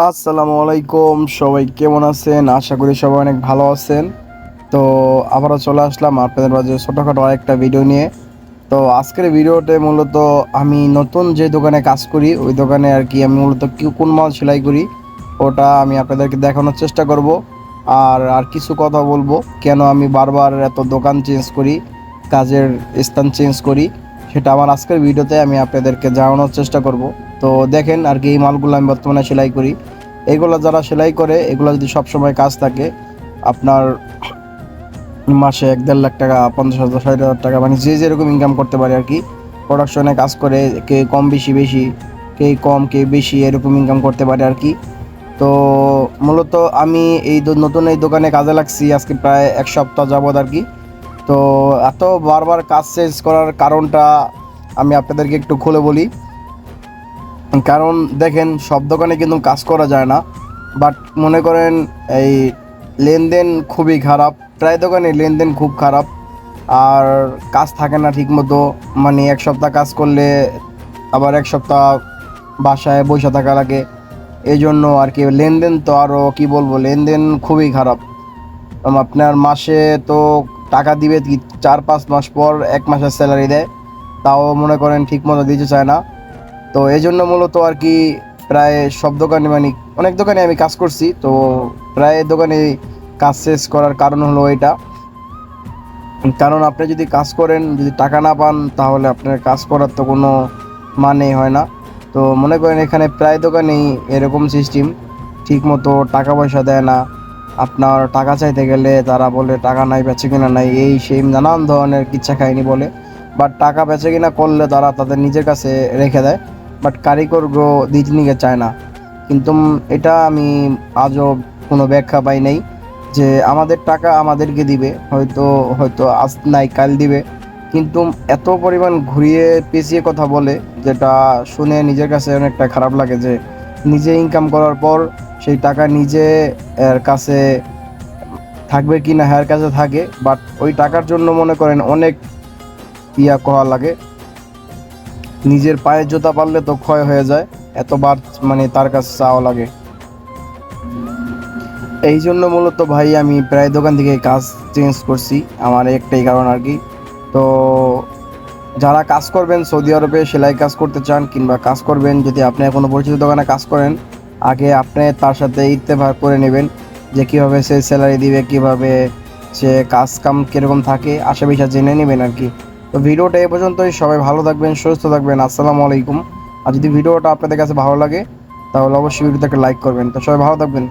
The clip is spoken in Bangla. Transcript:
আসসালামু আলাইকুম, সবাই কেমন আছেন? আশা করি সবাই অনেক ভালো আছেন। তো আবারও চলে আসলাম আপনাদের মাঝে ছোটোখাটো আরেকটা ভিডিও নিয়ে। তো আজকের ভিডিওতে মূলত আমি নতুন যে দোকানে কাজ করি, ওই দোকানে আর কি আমি মূলত কোন মাল সেলাই করি, ওটা আমি আপনাদেরকে দেখানোর চেষ্টা করব। আর আর কিছু কথা বলব, কেন আমি বারবার এত দোকান চেঞ্জ করি, কাজের স্থান চেঞ্জ করি, সেটা আমার আজকের ভিডিওতে আমি আপনাদেরকে জানানোর চেষ্টা করব। তো দেখেন আর কি এই মালগুলো আমি বর্তমানে সেলাই করি। এগুলো যারা সেলাই করে, এগুলো যদি সব সময় কাজ থাকে, আপনার মাসে এক দেড় লাখ টাকা, পঞ্চাশ হাজার, ষাট হাজার টাকা মানে যে যেরকম ইনকাম করতে পারে আর কি প্রোডাকশনে কাজ করে, কে কম বেশি বেশি, কে কম, কে বেশি, এরকম ইনকাম করতে পারে আর কি। তো মূলত আমি এই নতুন এই দোকানে কাজে লাগছি আজকে প্রায় এক সপ্তাহ যাবৎ আর কি। তো এত বারবার কাজ চেঞ্জ করার কারণটা আমি আপনাদেরকে একটু খুলে বলি। কারণ দেখেন, সব দোকানে কিন্তু কাজ করা যায় না। বাট মনে করেন, এই লেনদেন খুবই খারাপ। প্রায় দোকানে লেনদেন খুব খারাপ। আর কাজ থাকে না ঠিকমতো। মানে এক সপ্তাহ কাজ করলে আবার এক সপ্তাহ বাসায় বসে থাকা লাগে। এই জন্য আর কি, লেনদেন তো আরও কি বলব, লেনদেন খুবই খারাপ। আপনার মাসে তো টাকা দিবে চার পাঁচ মাস পর এক মাসের স্যালারি দেয়। তাও মনে করেন ঠিক মতো দিতে চায় না। তো এই জন্য মূলত আর কি প্রায় সব দোকানে মানে অনেক দোকানে আমি কাজ করছি, তো প্রায় দোকানে কাজ শেষ করার কারণ হলো এটা। কারণ আপনি যদি কাজ করেন, যদি টাকা না পান, তাহলে আপনার কাজ করার তো কোনো মানেই হয় না। তো মনে করেন এখানে প্রায় দোকানেই এরকম সিস্টেম ঠিক মতো টাকা পয়সা দেয় না। আপনার টাকা চাইতে গেলে তারা বলে, টাকা নাই, বেচে কিনা নাই। এই সেই নানান ধরনের কিচ্ছা খায়নি বলে। বাট টাকা বেচে কিনা করলে তারা তাদের নিজের কাছে রেখে দেয়। বাট কারিগরগুলো দিতে নিতে চায় না। কিন্তু এটা আমি আজও কোনো ব্যাখ্যা পাই নাই যে আমাদের টাকা আমাদেরকে দিবে, হয়তো হয়তো আজ নাই, কাল দিবে। কিন্তু এত পরিমাণ ঘুরিয়ে পেঁচিয়ে কথা বলে যেটা শুনে নিজের কাছে অনেকটা খারাপ লাগে যে নিজে ইনকাম করার পর সেই টাকা নিজে এর কাছে থাকবে কি না, হ্যার কাছে থাকে বাট ওই টাকার জন্য মনে করেন অনেক ইয়া করা লাগে। নিজের পায়ের জুতা পারলে তো ক্ষয় হয়ে যায় এতবার মানে তার কাছে চাওয়া লাগে। এই জন্য মূলত ভাই আমি প্রায় দোকান থেকে কাজ চেঞ্জ করছি, আমার একটাই কারণ আর কি। তো যারা কাজ করবেন সৌদি আরবে, সেলাই কাজ করতে চান কিংবা কাজ করবেন, যদি আপনি কোনো পরিচিত দোকানে কাজ করেন, আগে আপনি তার সাথে ইত্তেফাক করে নেবেন যে কীভাবে সে স্যালারি দিবে, কীভাবে সে কাজ কাম কীরকম থাকে আশা বিষয় জেনে নেবেন আর কি। তো ভিডিওটা এ পর্যন্তই। সবাই ভালো থাকবেন, সুস্থ থাকবেন। আসসালামু আলাইকুম। আর যদি ভিডিওটা আপনাদের কাছে ভালো লাগে, তাহলে অবশ্যই ভিডিওটাকে লাইক করবেন। তো সবাই ভালো থাকবেন।